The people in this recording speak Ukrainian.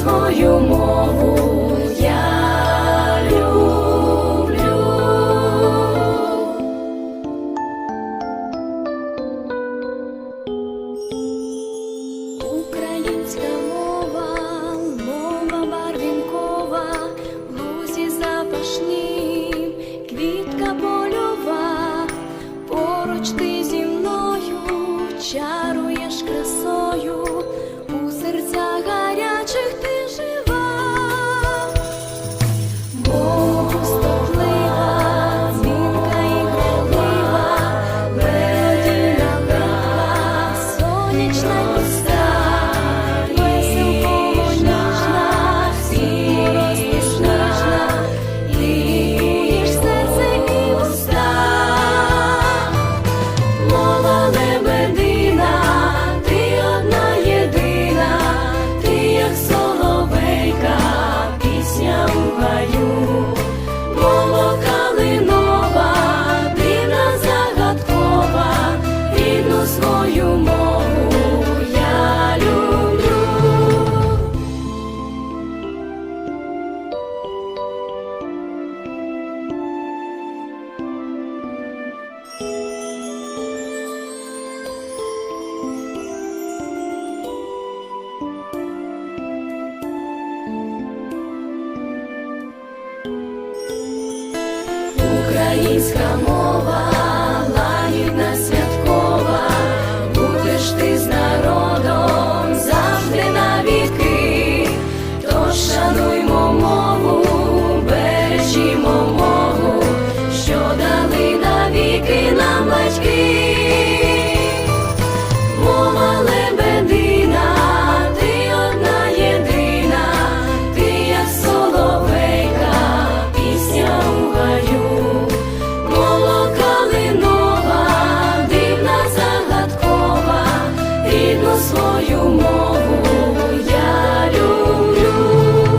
свою мову. що дали навіки нам батьки, мова лебедина, ти одна єдина, ти як соловейка, пісня у молока линова, дивна загадкова, рідну свою.